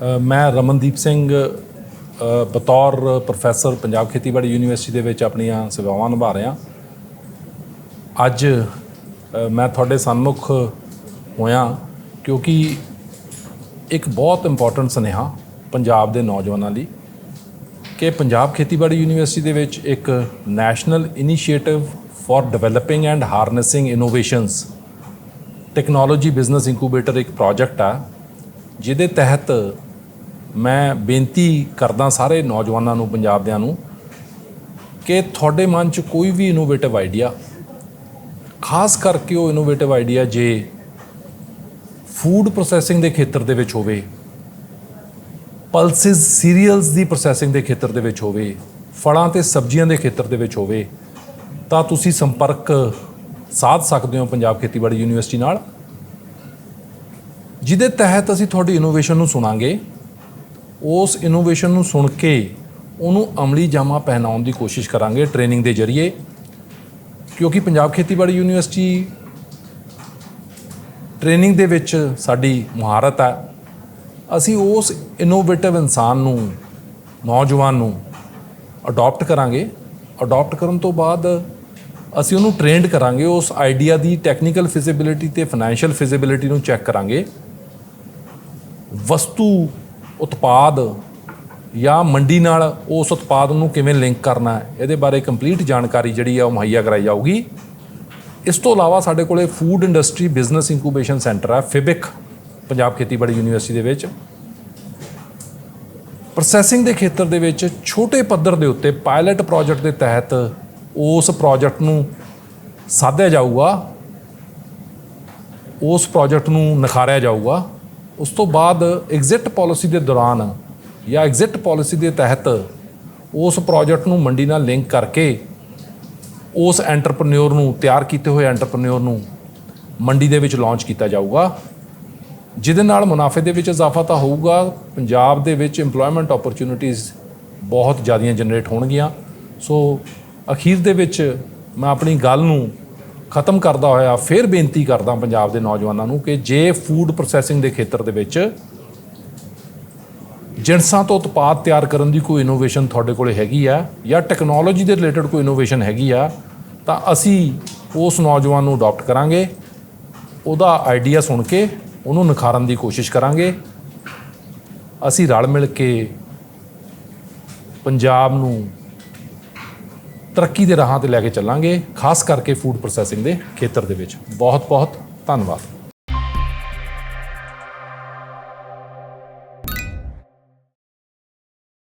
ਮੈਂ ਰਮਨਦੀਪ ਸਿੰਘ ਬਤੌਰ ਪ੍ਰੋਫੈਸਰ, ਪੰਜਾਬ ਖੇਤੀਬਾੜੀ ਯੂਨੀਵਰਸਿਟੀ ਦੇ ਵਿੱਚ ਆਪਣੀਆਂ ਸੇਵਾਵਾਂ ਨਿਭਾ ਰਿਹਾ। ਅੱਜ ਮੈਂ ਤੁਹਾਡੇ ਸਨਮੁਖ ਹੋਇਆ ਕਿਉਂਕਿ ਇੱਕ ਬਹੁਤ ਇੰਪੋਰਟੈਂਟ ਸੁਨੇਹਾ ਪੰਜਾਬ ਦੇ ਨੌਜਵਾਨਾਂ ਲਈ ਕਿ ਪੰਜਾਬ ਖੇਤੀਬਾੜੀ ਯੂਨੀਵਰਸਿਟੀ ਦੇ ਵਿੱਚ ਇੱਕ national initiative for developing and harnessing innovations technology business incubator ਇੱਕ ਪ੍ਰੋਜੈਕਟ ਆ, ਜਿਹਦੇ ਤਹਿਤ ਮੈਂ ਬੇਨਤੀ ਕਰਦਾ ਸਾਰੇ ਨੌਜਵਾਨਾਂ ਨੂੰ ਪੰਜਾਬ ਦਿਆਂ ਨੂੰ, ਕਿ ਤੁਹਾਡੇ ਮਨ 'ਚ ਕੋਈ ਵੀ ਇਨੋਵੇਟਿਵ ਆਈਡੀਆ ਖਾਸ ਕਰਕੇ ਉਹ ਇਨੋਵੇਟਿਵ ਆਈਡੀਆ ਜੇ ਫੂਡ ਪ੍ਰੋਸੈਸਿੰਗ ਦੇ ਖੇਤਰ ਦੇ ਵਿੱਚ ਹੋਵੇ ਪਲਸਿਸ ਸੀਰੀਅਲਸ ਦੀ ਪ੍ਰੋਸੈਸਿੰਗ ਦੇ ਖੇਤਰ ਦੇ ਵਿੱਚ ਹੋਵੇ, ਫਲਾਂ ਤੇ ਸਬਜ਼ੀਆਂ ਦੇ ਖੇਤਰ ਦੇ ਵਿੱਚ ਹੋਵੇ, ਤਾਂ ਤੁਸੀਂ ਸੰਪਰਕ ਸਾਧ ਸਕਦੇ ਹੋ ਪੰਜਾਬ ਖੇਤੀਬਾੜੀ ਯੂਨੀਵਰਸਿਟੀ ਨਾਲ, ਜਿਹਦੇ ਤਹਿਤ ਅਸੀਂ ਤੁਹਾਡੀ ਇਨੋਵੇਸ਼ਨ ਨੂੰ ਸੁਣਾਂਗੇ। ਉਸ ਇਨੋਵੇਸ਼ਨ ਨੂੰ ਸੁਣ ਕੇ ਉਹਨੂੰ ਅਮਲੀ ਜਾਮਾ ਪਹਿਨਾਉਣ ਦੀ ਕੋਸ਼ਿਸ਼ ਕਰਾਂਗੇ ਟ੍ਰੇਨਿੰਗ ਦੇ ਜ਼ਰੀਏ। ਕਿਉਂਕਿ ਪੰਜਾਬ ਖੇਤੀਬਾੜੀ ਯੂਨੀਵਰਸਿਟੀ ਟ੍ਰੇਨਿੰਗ ਦੇ ਵਿੱਚ ਸਾਡੀ ਮੁਹਾਰਤ ਹੈ। ਅਸੀਂ ਉਸ ਇਨੋਵੇਟਿਵ ਇਨਸਾਨ ਨੂੰ, ਨੌਜਵਾਨ ਨੂੰ ਅਡਾਪਟ ਕਰਾਂਗੇ। ਅਡਾਪਟ ਕਰਨ ਤੋਂ ਬਾਅਦ ਅਸੀਂ ਉਹਨੂੰ ਟ੍ਰੇਨਡ ਕਰਾਂਗੇ। ਉਸ ਆਈਡੀਆ ਦੀ ਟੈਕਨੀਕਲ ਫਿਜ਼ੀਬਿਲਿਟੀ ਤੇ ਫਾਈਨੈਂਸ਼ੀਅਲ ਫਿਜ਼ੀਬਿਲਿਟੀ ਨੂੰ ਚੈੱਕ ਕਰਾਂਗੇ। ਵਸਤੂ ਉਤਪਾਦ ਜਾਂ ਮੰਡੀ ਨਾਲ ਉਸ ਉਤਪਾਦ ਨੂੰ ਕਿਵੇਂ ਲਿੰਕ ਕਰਨਾ ਹੈ, ਇਹਦੇ ਬਾਰੇ ਕੰਪਲੀਟ ਜਾਣਕਾਰੀ ਜਿਹੜੀ ਆ ਉਹ ਮੁਹੱਈਆ ਕਰਾਈ ਜਾਊਗੀ। ਇਸ ਤੋਂ ਇਲਾਵਾ ਸਾਡੇ ਕੋਲੇ food industry business incubation centre ਹੈ ਫਿਬਿਕ ਪੰਜਾਬ ਖੇਤੀਬਾੜੀ ਯੂਨੀਵਰਸਿਟੀ ਦੇ ਵਿੱਚ। ਪ੍ਰੋਸੈਸਿੰਗ ਦੇ ਖੇਤਰ ਦੇ ਵਿੱਚ ਛੋਟੇ ਪੱਧਰ ਦੇ ਉੱਤੇ ਪਾਇਲਟ ਪ੍ਰੋਜੈਕਟ ਦੇ ਤਹਿਤ ਉਸ ਪ੍ਰੋਜੈਕਟ ਨੂੰ ਸਾਧਿਆ ਜਾਊਗਾ, ਉਸ ਪ੍ਰੋਜੈਕਟ ਨੂੰ ਨਿਖਾਰਿਆ ਜਾਊਗਾ। ਉਸ ਤੋਂ ਬਾਅਦ ਐਗਜ਼ਿਟ ਪਾਲਿਸੀ ਦੇ ਦੌਰਾਨ ਜਾਂ ਐਗਜ਼ਿਟ ਪਾਲਿਸੀ ਦੇ ਤਹਿਤ ਉਸ ਪ੍ਰੋਜੈਕਟ ਨੂੰ ਮੰਡੀ ਨਾਲ ਲਿੰਕ ਕਰਕੇ ਉਸ ਐਂਟਰਪ੍ਰੈਨਿਓਰ ਨੂੰ, ਤਿਆਰ ਕੀਤੇ ਹੋਏ ਐਂਟਰਪ੍ਰੈਨਿਓਰ ਨੂੰ ਮੰਡੀ ਦੇ ਵਿੱਚ ਲਾਂਚ ਕੀਤਾ ਜਾਊਗਾ। ਜਿਹਦੇ ਨਾਲ ਮੁਨਾਫੇ ਦੇ ਵਿੱਚ ਇਜ਼ਾਫਾ ਤਾਂ ਹੋਊਗਾ। ਪੰਜਾਬ ਦੇ ਵਿੱਚ EMPLOYMENT ਓਪਰਚ्युनिटीज ਬਹੁਤ ਜ਼ਿਆਦੀਆਂ ਜਨਰੇਟ ਹੋਣਗੀਆਂ। ਸੋ ਅਖੀਰ ਦੇ ਵਿੱਚ ਮੈਂ ਆਪਣੀ ਗੱਲ ਨੂੰ ਖਤਮ ਕਰਦਾ ਹੋਇਆ, ਫਿਰ ਬੇਨਤੀ ਕਰਦਾ ਪੰਜਾਬ ਦੇ ਨੌਜਵਾਨਾਂ ਨੂੰ ਕਿ ਜੇ ਫੂਡ ਪ੍ਰੋਸੈਸਿੰਗ ਦੇ ਖੇਤਰ ਦੇ ਵਿੱਚ ਜਿਣਸਾਂ ਤੋਂ ਉਤਪਾਦ ਤਿਆਰ ਕਰਨ ਦੀ ਕੋਈ ਇਨੋਵੇਸ਼ਨ ਤੁਹਾਡੇ ਕੋਲ ਹੈਗੀ ਆ ਜਾਂ ਟੈਕਨੋਲੋਜੀ ਦੇ ਰਿਲੇਟਡ ਕੋਈ ਇਨੋਵੇਸ਼ਨ ਹੈਗੀ ਆ, ਤਾਂ ਅਸੀਂ ਉਸ ਨੌਜਵਾਨ ਨੂੰ ਅਡਾਪਟ ਕਰਾਂਗੇ, ਉਹਦਾ ਆਈਡੀਆ ਸੁਣ ਕੇ ਉਹਨੂੰ ਨਿਖਾਰਨ ਦੀ ਕੋਸ਼ਿਸ਼ ਕਰਾਂਗੇ। ਅਸੀਂ ਰਲ ਮਿਲ ਕੇ ਪੰਜਾਬ ਨੂੰ ਤਰੱਕੀ ਦੇ ਰਾਹਾਂ ਤੇ ਲੈ ਕੇ ਚੱਲਾਂਗੇ, ਖਾਸ ਕਰਕੇ ਫੂਡ ਪ੍ਰੋਸੈਸਿੰਗ ਦੇ ਖੇਤਰ ਦੇ ਵਿੱਚ। ਬਹੁਤ ਬਹੁਤ ਧੰਨਵਾਦ।